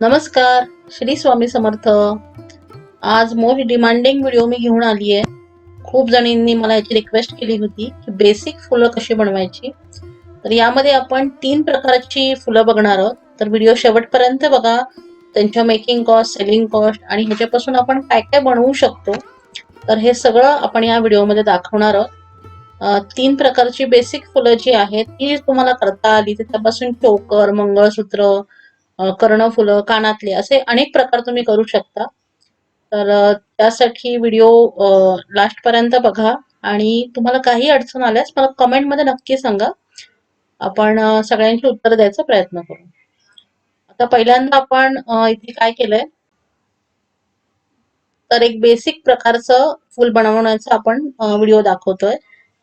नमस्कार श्री स्वामी समर्थ. आज most demanding video मी घेऊन आली आहे खूप जणींनी मला याची रिक्वेस्ट केली होती की बेसिक फुलं कशी बनवायची. तर यामध्ये आपण तीन प्रकारची फुलं बघणार आहोत. तर व्हिडिओ शेवटपर्यंत बघा. त्यांच्या मेकिंग कॉस्ट सेलिंग कॉस्ट आणि ह्याच्यापासून आपण काय काय बनवू शकतो. तर हे सगळं आपण या व्हिडिओमध्ये दाखवणार आहोत. तीन प्रकारची बेसिक फुलं जी आहेत ती तुम्हाला करता आली तर त्यापासून चोकर मंगळसूत्र कर्ण फुलं कानातले असे अनेक प्रकार तुम्ही करू शकता. तर त्यासाठी व्हिडिओ लास्ट पर्यंत बघा. आणि तुम्हाला काही अडचण आल्यास मला कमेंटमध्ये नक्की सांगा. आपण सगळ्यांची उत्तर द्यायचा प्रयत्न करू. आता पहिल्यांदा आपण इथे काय केलंय? तर एक बेसिक प्रकारचं फुल बनवण्याचा आपण व्हिडिओ दाखवतोय.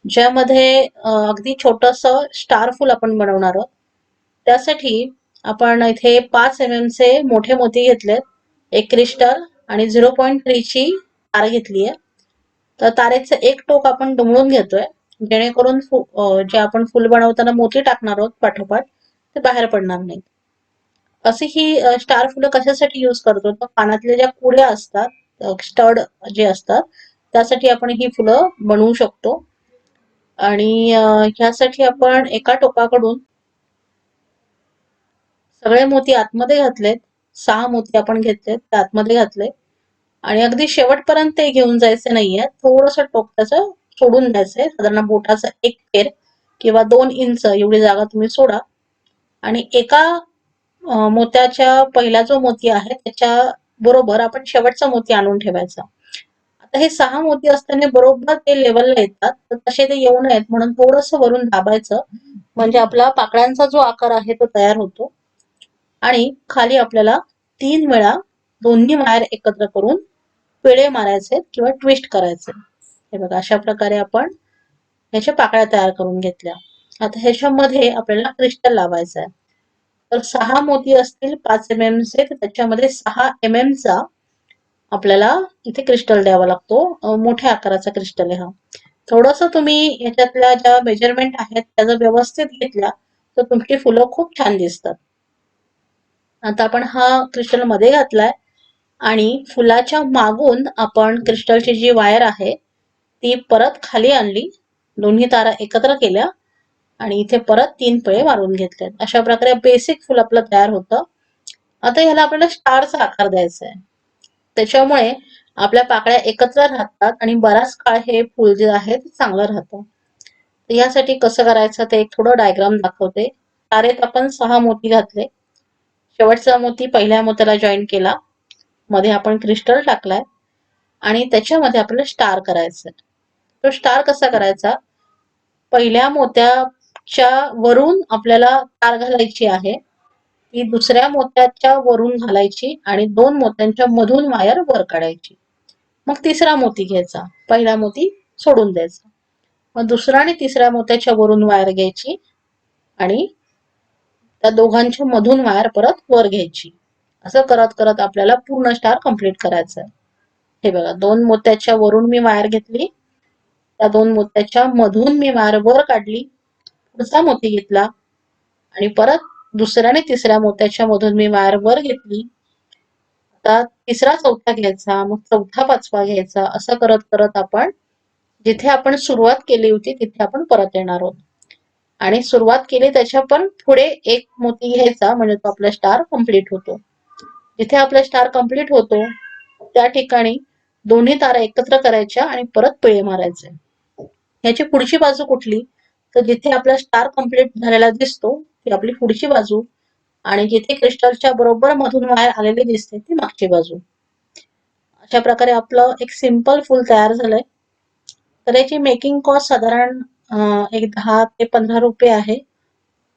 ज्यामध्ये अगदी छोटस स्टार फुल आपण बनवणार आहोत. त्यासाठी आपण इथे पाच एम एम चे मोठे मोती घेतलेत. एक क्रिस्टल आणि झिरो पॉईंट थ्रीची तार घेतली आहे. तर तारेचं एक टोक आपण डुमळून घेतोय. जेणेकरून जे आपण फुल बनवताना मोती टाकणार आहोत पाठोपाठ ते बाहेर पडणार नाहीत. असे ही स्टार फुलं कशासाठी युज करतो? तर पानातल्या ज्या कुड्या असतात स्टड जे असतात त्यासाठी आपण ही फुलं बनवू शकतो. आणि ह्यासाठी आपण एका टोकाकडून सगळे मोती आतमध्ये घातलेत सहा मोती आपण घेतलेत ते आतमध्ये घातले आणि अगदी शेवटपर्यंत ते घेऊन जायचे नाहीये. थोडस टोक त्याचं सोडून द्यायचंय. साधारण बोटाचा एक फेर किंवा दोन इंच एवढी जागा तुम्ही सोडा. आणि एका मोत्याच्या पहिला जो मोती आहे त्याच्या बरोबर आपण शेवटचा मोती आणून ठेवायचा. आता हे सहा मोती असताना बरोबर ते लेवलला येतात. तर तसे ते येऊ नयेत. म्हणून थोडस वरून दाबायचं. म्हणजे आपला पाकळ्यांचा जो आकार आहे तो तयार होतो. आणि खाली आपल्याला तीन वेळा दोन्ही वायर एकत्र करून पिळे मारायचे किंवा ट्विस्ट करायचे. हे बघा अशा प्रकारे आपण ह्याच्या पाकळ्या तयार करून घेतल्या. आता ह्याच्यामध्ये आपल्याला क्रिस्टल लावायचं आहे. तर सहा मोती असतील पाच एम एम चे तर त्याच्यामध्ये सहा एम एम चा आपल्याला इथे क्रिस्टल द्यावा लागतो. मोठ्या आकाराचा क्रिस्टल आहे हा. थोडस तुम्ही याच्यातल्या ज्या मेजरमेंट आहेत त्या जर व्यवस्थित घेतल्या तर तुमची फुलं खूप छान दिसतात. आता आपण हा क्रिस्टलमध्ये घातलाय आणि फुलाच्या मागून आपण क्रिस्टलची जी वायर आहे ती परत खाली आणली. दोन्ही तारा एकत्र केल्या आणि इथे परत तीन पळे मारून घेतले अशा प्रकारे बेसिक फुल आपलं तयार होतं. आता ह्याला आपल्याला स्टारचा आकार द्यायचा आहे त्याच्यामुळे आपल्या पाकळ्या एकत्र राहतात आणि बराच काळ हे फुल जे आहे ते चांगलं राहतं. यासाठी कसं करायचं ते एक थोडं डायग्राम दाखवते. तारेत आपण सहा मोती घातले. शेवटचा मोती पहिल्या मोत्याला जॉईन केला. मध्ये आपण क्रिस्टल टाकलाय. आणि त्याच्यामध्ये आपल्याला स्टार करायचं तो स्टार कसा करायचा? पहिल्या मोत्याच्या वरून आपल्याला तार घालायची आहे. ती दुसऱ्या मोत्याच्या वरून घालायची आणि दोन मोत्यांच्या मधून वायर वर काढायची. मग तिसरा मोती घ्यायचा. पहिला मोती सोडून द्यायचा. मग दुसरा आणि तिसऱ्या मोत्याच्या वरून वायर घ्यायची आणि त्या दोघांच्या मधून वायर परत वर घ्यायची. असं करत करत आपल्याला पूर्ण स्टार कंप्लीट करायचं आहे. हे बघा दोन मोत्याच्या वरून मी वायर घेतली. त्या दोन मोत्याच्या मधून मी वायर वर काढली. पुढचा मोती घेतला. आणि परत दुसऱ्या आणि तिसऱ्या मोत्याच्या मधून मी वायर वर घेतली. आता तिसरा चौथा घ्यायचा मग चौथा पाचवा घ्यायचा. असं करत करत आपण जिथे आपण सुरुवात केली होती तिथे आपण परत येणार आहोत. आणि सुरुवात केली त्याच्या पण पुढे एक मोती घ्यायचा म्हणजे तो आपला स्टार कंप्लीट होतो. जिथे आपला स्टार कंप्लीट होतो त्या ठिकाणी दोन्ही तारा एकत्र करायच्या आणि परत पिळे मारायचे. ह्याची पुढची बाजू कुठली? तर जिथे आपला स्टार कंप्लीट झालेला दिसतो ती आपली पुढची बाजू. आणि जिथे क्रिस्टलच्या बरोबर मधून वायर आलेली दिसते ती मागची बाजू. अशा प्रकारे आपलं एक सिंपल फुल तयार झालंय. तर याची मेकिंग कॉस्ट साधारण एक दहा ते पंधरा रुपये आहे.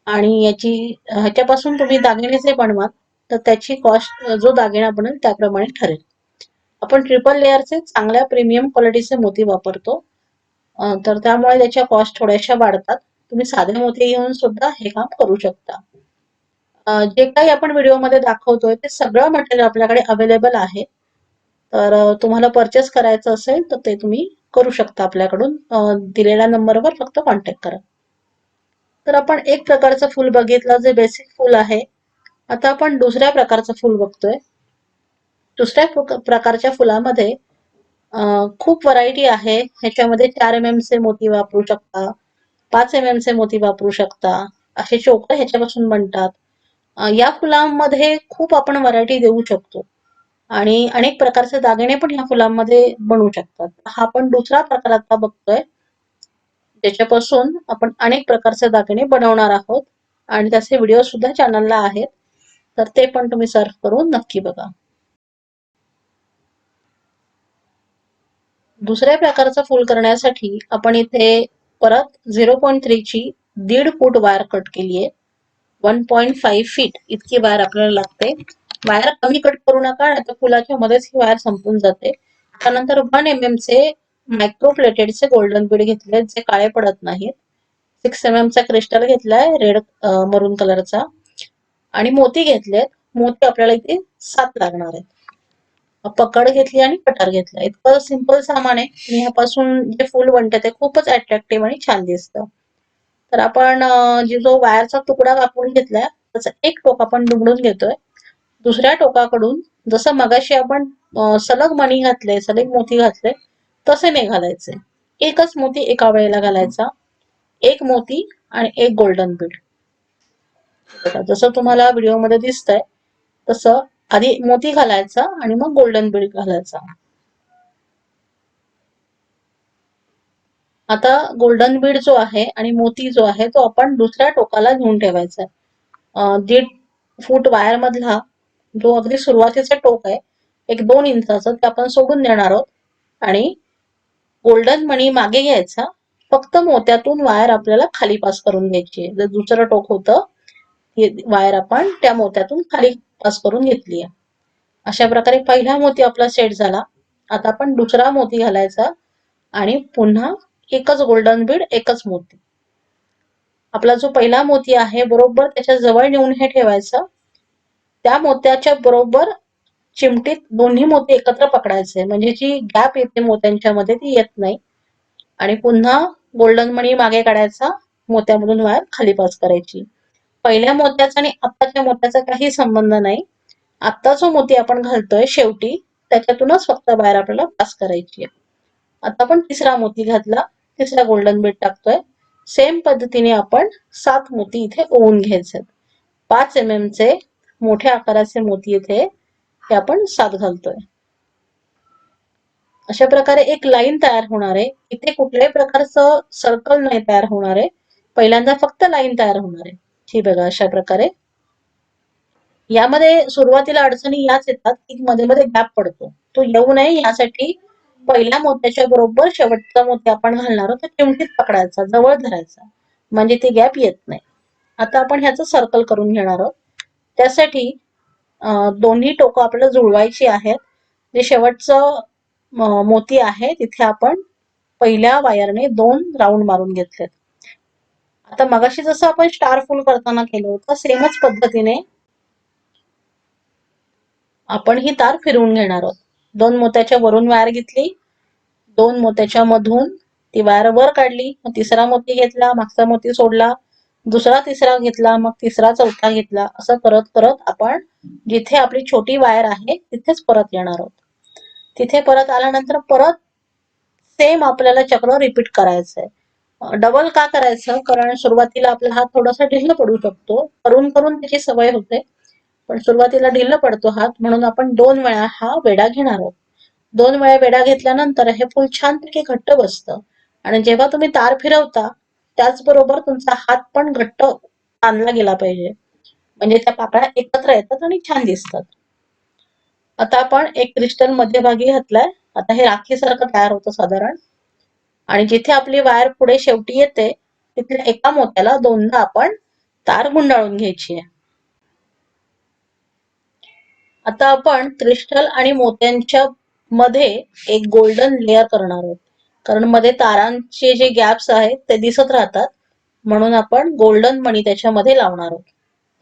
आणि याची ह्याच्यापासून तुम्ही दागिने जे बनवाल तर त्याची कॉस्ट जो दागिना बनेल त्याप्रमाणे ठरेल. आपण ट्रिपल लेअरचे चांगल्या प्रीमियम क्वालिटीचे मोती वापरतो. तर त्यामुळे त्याच्या कॉस्ट थोड्याशा वाढतात. तुम्ही साधे मोती घेऊन सुद्धा हे काम करू शकता. जे काही आपण व्हिडिओमध्ये दाखवतोय ते सगळं मटेरियल आपल्याकडे अवेलेबल आहे. तर तुम्हाला परचेस करायचं असेल तर ते तुम्ही करू शकता आपल्याकडून. दिलेल्या नंबरवर फक्त कॉन्टॅक्ट करा. तर आपण एक प्रकारचं फुल बघितलं जे बेसिक फूल आहे. आता आपण दुसऱ्या प्रकारचं फूल बघतोय. दुसऱ्या प्रकारच्या फुलामध्ये खूप व्हरायटी आहे. ह्याच्यामध्ये चार एम एम चे मोती वापरू शकता पाच एम एम चे मोती वापरू शकता असे चोकर ह्याच्यापासून बनतात. या फुलांमध्ये खूप आपण व्हरायटी देऊ शकतो. आणि अनेक प्रकारचे दागिने पण ह्या फुलांमध्ये बनवू शकतात. हा आपण दुसरा प्रकार आता बघतोय त्याच्यापासून आपण अनेक प्रकारचे दागिने बनवणार आहोत आणि त्याचे व्हिडिओ सुद्धा चॅनलला आहेत तर ते पण तुम्ही सर्च करून नक्की बघा. दुसऱ्या प्रकारचं फूल करण्यासाठी आपण इथे परत झिरो पॉईंट थ्रीची दीड फूट वायर कट केली आहे वन पॉईंट फाईव्ह फीट इतकी वायर आपल्याला लागते. वायर कमी कट करू नका नाही तर फुलाच्या मध्येच ही वायर संपून जाते. त्यानंतर वन एम एम चे मायक्रो प्लेटेडचे गोल्डन बीड घेतले जे काळे पडत नाहीत. सिक्स एम एम चा क्रिस्टल घेतलाय रेड मरून कलरचा आणि मोती घेतलेत. मोती आपल्याला इथे सात लागणार आहेत. पकड घेतली आणि कटर घेतला. इतकं सिंपल सामान आहे. आणि ह्यापासून जे फुल बनतं ते खूपच अट्रॅक्टिव्ह आणि छान दिसतं. तर आपण जे जो वायरचा तुकडा कापून घेतलाय त्याचा एक टोक आपण निवडून घेतोय. दुसऱ्या टोकाकडून जसं मगाशी आपण सलग मणी घातले सलग मोती घातले तसे नाही घालायचे. एकच मोती एका वेळेला घालायचा. एक मोती आणि एक गोल्डन बीड जसं तुम्हाला व्हिडिओमध्ये दिसतंय तसं आधी मोती घालायचा आणि मग गोल्डन बीड घालायचा. आता गोल्डन बीड जो आहे आणि मोती जो आहे तो आपण दुसऱ्या टोकाला घेऊन ठेवायचा आहे. दीड फूट वायर मधला जो अगदी सुरुवातीचा टोक आहे एक दोन इंचाचं ते आपण सोडून देणार आहोत. आणि गोल्डन मणी मागे घ्यायचा फक्त मोत्यातून वायर आपल्याला खाली पास करून घ्यायची आहे. जर दुसरं टोक होतं वायर आपण त्या मोत्यातून खाली पास करून घेतली आहे. अशा प्रकारे पहिला मोती आपला सेट झाला. आता आपण दुसरा मोती घालायचा आणि पुन्हा एकच गोल्डन बीड एकच मोती. आपला जो पहिला मोती आहे बरोबर त्याच्याजवळ नेऊन हे ठेवायचं. त्या मोत्याच्या बरोबर चिमटीत दोन्ही मोती एकत्र पकडायचे. म्हणजे जी गॅप येते मोत्यांच्या मध्ये ती येत नाही. आणि पुन्हा गोल्डन मणी मागे काढायचा मोत्यामधून वायर खाली पास करायची. पहिल्या मोत्याचा आणि आत्ताच्या मोत्याचा काही संबंध नाही. आत्ता जो मोती आपण घालतोय शेवटी त्याच्यातूनच फक्त बाहेर आपल्याला पास करायची आहे. आता आपण तिसरा मोती घातला तिसरा गोल्डन बीट टाकतोय. सेम पद्धतीने आपण सात मोती इथे ओवून घ्यायचे पाच एम एम चे मोठ्या आकाराचे मोती इथे हे आपण साथ घालतोय. अशा प्रकारे एक लाईन तयार होणार आहे. इथे कुठल्याही प्रकारचं सर्कल नाही तयार होणार आहे. पहिल्यांदा फक्त लाईन तयार होणार आहे. ही बघा अशा प्रकारे. यामध्ये सुरुवातीला अडचणी याच येतात. की मध्ये मध्ये गॅप पडतो. तो येऊ नये यासाठी पहिल्या मोत्याच्या बरोबर शेवटचा मोती आपण घालणार आहोत. तो चिमटीत पकडायचा जवळ धरायचा. म्हणजे ते गॅप येत नाही. आता आपण ह्याचं सर्कल करून घेणार आहोत. त्यासाठी दोन्ही टोकं आपल्याला जुळवायची आहेत. जे शेवटचं मोती आहे तिथे आपण पहिल्या वायरने दोन राऊंड मारून घेतलेत. आता मगाशी जसं आपण स्टार फुल करताना केलं होतं सेमच पद्धतीने आपण ही तार फिरवून घेणार आहोत. दोन मोत्याच्या वरून वायर घेतली दोन मोत्याच्या मधून ती वायर वर काढली मग तिसरा मोती घेतला मागचा मोती सोडला दुसरा तिसरा घेतला मग तिसरा चौथा घेतला असं करत करत आपण जिथे आपली छोटी वायर आहे तिथेच परत येणार आहोत. तिथे परत आल्यानंतर परत सेम आपल्याला चक्र रिपीट करायचंय. डबल का करायचं? कारण सुरुवातीला आपला हात थोडासा ढिल्ल पडू शकतो. करून करून त्याची सवय होते. पण सुरुवातीला ढिल्ल पडतो हात म्हणून आपण दोन वेळा हा वेढा घेणार आहोत. दोन वेळा वेढा घेतल्यानंतर हे फुल छानपैकी घट्ट बसतं. आणि जेव्हा तुम्ही तार फिरवता त्याचबरोबर तुमचा हात पण घट्ट ताणला गेला पाहिजे. म्हणजे त्या पाकळ्या एकत्र येतात आणि छान दिसतात. आता आपण एक क्रिस्टल मध्यभागी घातलाय. आता हे राखीसारखं तयार होतं साधारण. आणि जिथे आपली वायर पुढे शेवटी येते तिथल्या एका मोत्याला दोनदा आपण तार गुंडाळून घ्यायची आहे. आता आपण क्रिस्टल आणि मोत्यांच्या मध्ये एक गोल्डन लेअर करणार आहोत. कारण मध्ये तारांचे जे गॅप्स आहेत ते दिसत राहतात. म्हणून आपण गोल्डन मणी त्याच्यामध्ये लावणार आहोत.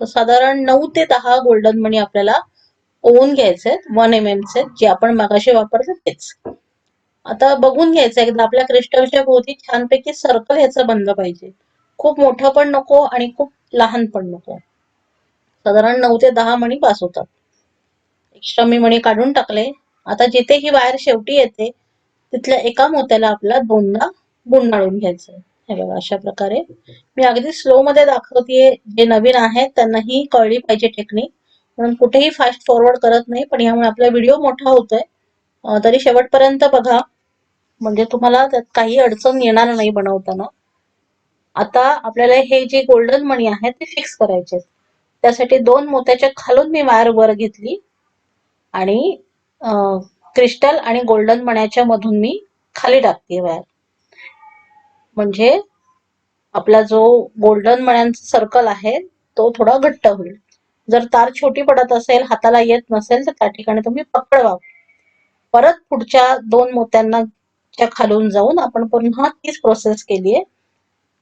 तर साधारण नऊ ते दहा गोल्डन मणी आपल्याला ओवून घ्यायचे वन एम एम चे जे आपण मागाशी वापरले तेच. आता बघून घ्यायचं एकदा आपल्या क्रिस्टलच्या भोवती छानपैकी सर्कल ह्याचं बनलं पाहिजे. खूप मोठं पण नको आणि खूप लहान पण नको. साधारण नऊ ते दहा मणी पास होतात. एक्स्ट्रा मी मणी काढून टाकले. आता जिथे ही वायर शेवटी येते तिथल्या एका मोत्याला आपला दोनदा गुंडाळून घ्यायचं हे बघा अशा प्रकारे. मी अगदी स्लो मध्ये दाखवते जे नवीन आहेत त्यांनाही कळली पाहिजे टेक्निक म्हणून कुठेही फास्ट फॉरवर्ड करत नाही पण यामुळे आपला व्हिडिओ मोठा होतोय. तरी शेवटपर्यंत बघा. म्हणजे तुम्हाला त्यात काही अडचण येणार नाही बनवताना. आता आपल्याला हे जे गोल्डन मणी आहेत ते फिक्स करायचे त्यासाठी दोन मोत्याच्या खालून मी वायर वर घेतली. आणि क्रिस्टल आणि गोल्डन मण्याच्या मधून मी खाली टाकते वायर म्हणजे आपला जो गोल्डन मण्यांचा सर्कल आहे तो थोडा घट्ट होईल. जर तार छोटी पडत असेल हाताला येत नसेल तर त्या ठिकाणी तुम्ही पकडवा परत पुढच्या दोन मोत्यांना च्या खालून जाऊन आपण पुन्हा तीच प्रोसेस केली आहे.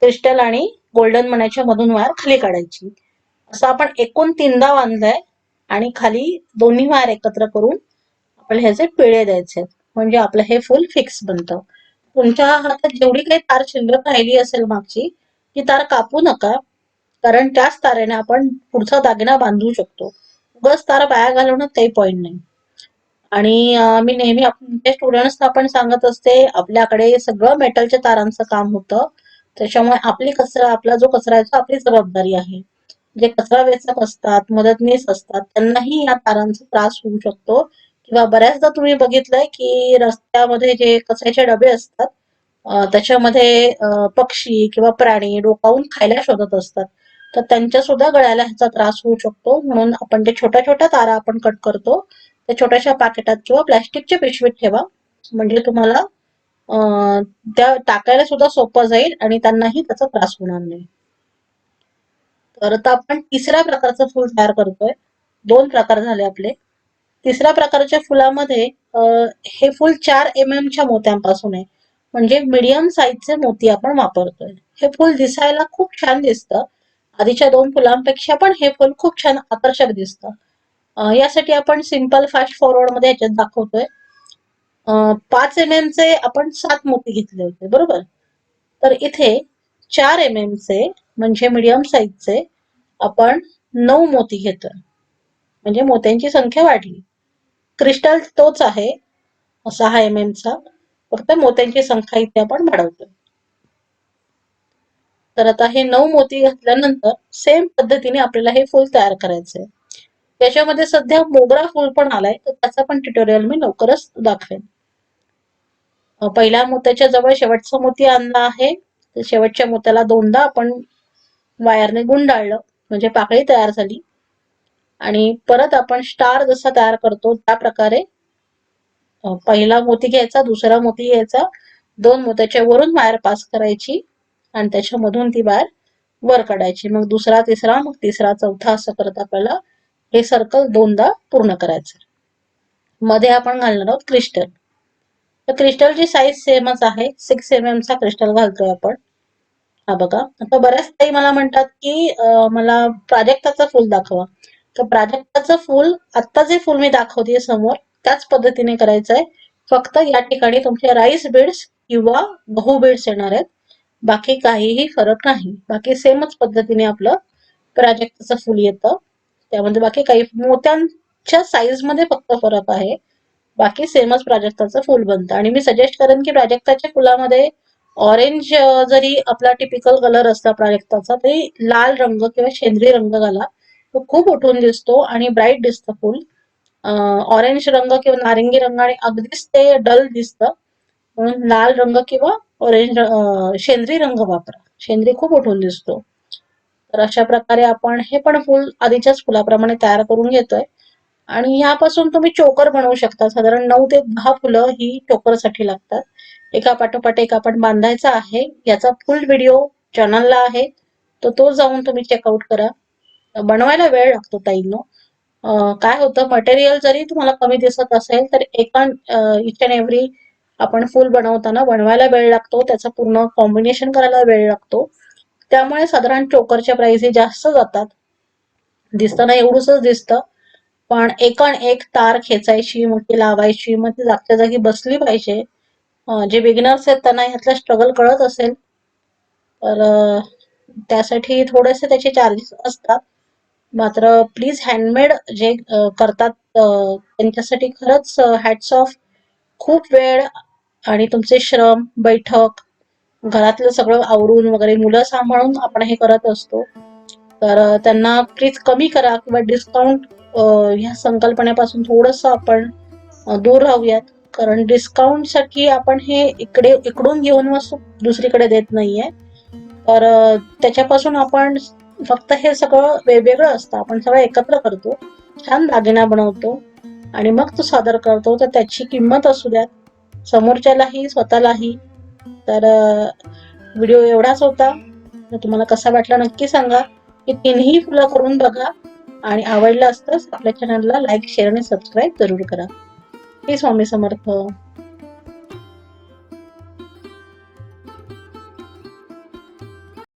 क्रिस्टल आणि गोल्डन मण्याच्या मधून वायर खाली काढायची. असं आपण एकूण तीनदा बांधलंय आणि खाली दोन्ही वायर एकत्र करून आपल्याला ह्याचे पिळे द्यायचे म्हणजे आपलं हे फुल फिक्स बनतं. तुमच्या हातात जेवढी काही तार शिल्लक राहिली असेल मागची ती तार कापू नका. कारण त्याच तारेने आपण पुढचा दागिना बांधू शकतो. उगाच तार वाया घालवणं काही पॉईंट नाही. आणि मी नेहमी आपल्या स्टुडंट्सना पण सांगत असते आपल्याकडे सगळं मेटलच्या तारांचं काम होतं. त्याच्यामुळे आपली कचरा आपला जो कचरा आहे तो आपली जबाबदारी आहे. जे कचरा वेचक असतात मदतनीस असतात त्यांनाही या तारांचा त्रास होऊ शकतो. किंवा बऱ्याचदा तुम्ही बघितलंय की रस्त्यामध्ये जे कचऱ्याचे डबे असतात त्याच्यामध्ये पक्षी किंवा प्राणी डोकावून खायला शोधत असतात. तर त्यांच्या सुद्धा गळ्याला ह्याचा त्रास होऊ शकतो. म्हणून आपण जे छोट्या छोट्या तारा आपण कट करतो. त्या छोट्याशा पाकिटात किंवा प्लॅस्टिकच्या पिशवीत ठेवा. म्हणजे तुम्हाला त्या टाकायला सुद्धा सोपं जाईल आणि त्यांनाही त्याचा त्रास होणार नाही. तर आता आपण तिसऱ्या प्रकारचं फूल तयार करतोय. दोन प्रकार झाले आपले. तिसऱ्या प्रकारच्या फुलामध्ये हे फुल चार एम एम च्या मोत्यांपासून आहे. म्हणजे मीडियम साईजचे मोती आपण वापरतोय. हे फुल दिसायला खूप छान दिसतं. आधीच्या दोन फुलांपेक्षा पण हे फुल खूप छान आकर्षक दिसतं. यासाठी आपण सिंपल फास्ट फॉरवर्डमध्ये याच्यात दाखवतोय. पाच एम एम चे आपण सात मोती घेतले होते बरोबर? तर इथे चार एम एम चे म्हणजे मीडियम साईजचे आपण नऊ मोती घेतोय. म्हणजे मोत्यांची संख्या वाढली. क्रिस्टल तोच आहे सहा एम एम चा. फक्त मोत्यांची संख्या इथे आपण वाढवतोय. तर आता हे नऊ मोती घातल्यानंतर सेम पद्धतीने आपल्याला हे फुल तयार करायचंय. त्याच्यामध्ये सध्या मोगरा फुल पण आलाय तर त्याचा पण ट्युटोरियल मी लवकरच दाखवेन. पहिल्या मोत्याच्या जवळ शेवटचा मोती आणला आहे. तर शेवटच्या मोत्याला दोनदा आपण वायरने गुंडाळलं म्हणजे पाकळी तयार झाली. आणि परत आपण स्टार जसा तयार करतो त्या प्रकारे पहिला मोती घ्यायचा दुसरा मोती घ्यायचा दोन मोत्याच्या वरून वायर पास करायची आणि त्याच्यामधून ती वायर वर काढायची. मग दुसरा तिसरा मग तिसरा चौथा असं करत आपल्याला हे सर्कल दोनदा पूर्ण करायचं. मध्ये आपण घालणार आहोत क्रिस्टल तर क्रिस्टलची साईज सेमच आहे. सिक्स एम एम चा क्रिस्टल घालतोय आपण. हा बघा. आता बऱ्याच ताई मला म्हणतात की मला प्राजक्ताचा फुल दाखवा. तर प्राजक्ताचं फूल आता जे फूल मी दाखवते समोर त्याच पद्धतीने करायचं आहे फक्त या ठिकाणी तुमचे राईस बीड्स किंवा गहू बीड्स येणार आहेत. बाकी काहीही फरक नाही. बाकी सेमच पद्धतीने आपलं प्राजक्ताचं फूल येतं. त्यामध्ये बाकी काही मोत्यांच्या साईजमध्ये फक्त फरक आहे. बाकी सेमच प्राजक्ताचं फूल बनतं. आणि मी सजेस्ट करेन की प्राजक्ताच्या फुलामध्ये ऑरेंज जरी आपला टिपिकल कलर असला प्राजक्ताचा तरी लाल रंग किंवा शेंद्री रंग घाला. तो खूप उठून दिसतो आणि ब्राईट दिसतं फुल. ऑरेंज रंग किंवा नारिंगी रंग आणि अगदीच ते डल दिसतं. म्हणून लाल रंग किंवा ऑरेंज शेंद्री रंग वापरा. शेंद्री खूप उठून दिसतो. तर अशा प्रकारे आपण हे पण फुल आधीच्याच फुलाप्रमाणे तयार करून घेतोय. आणि ह्यापासून तुम्ही चोकर बनवू शकता. साधारण नऊ ते दहा फुलं ही चोकरसाठी लागतात. एका पाठोपाठ एक आपण बांधायचा आहे. याचा फुल व्हिडिओ चॅनलला आहे. तर तो जाऊन तुम्ही चेकआउट करा. बनवायला वेळ लागतो ताईंनो. काय होतं मटेरियल जरी तुम्हाला कमी दिसत असेल तर एका इच अँड एव्हरी आपण फुल बनवताना बनवायला वेळ लागतो. त्याचा पूर्ण कॉम्बिनेशन करायला वेळ लागतो. त्यामुळे साधारण चोकरच्या प्राइस जास्त जातात. दिसताना एवढंच दिसतं. पण एकण एक तार खेचायची मग ती लावायची मग ती जागच्या जागी बसली पाहिजे. जे बिगिनर्स आहेत त्यांना ह्यातला स्ट्रगल कळत असेल. तर त्यासाठी थोडेसे त्याचे चार्जेस असतात. मात्र प्लीज हँडमेड जे करतात त्यांच्यासाठी खरंच हॅट्स ऑफ खूप वेळ आणि तुमचे श्रम बैठक घरातलं सगळं आवरून वगैरे मुलं सांभाळून आपण हे करत असतो. तर त्यांना प्लीज कमी करा किंवा डिस्काउंट ह्या संकल्पनेपासून थोडंसं आपण दूर राहूयात. कारण डिस्काउंटसाठी आपण हे इकडे इकडून घेऊन वस्तू दुसरीकडे देत नाहीये. तर त्याच्यापासून आपण फक्त हे सगळं वेगवेगळं असतं. आपण सगळं एकत्र करतो छान दागिना बनवतो आणि मग तो सादर करतो. तर त्याची किंमत असू द्यात. समोरच्यालाही स्वतःलाही. तर व्हिडिओ एवढाच होता. तर तुम्हाला कसा वाटला नक्की सांगा. की तिन्ही फुलं करून बघा. आणि आवडलं असतं आपल्या चॅनलला लाईक शेअर आणि सबस्क्राईब जरूर करा. हे स्वामी समर्थ.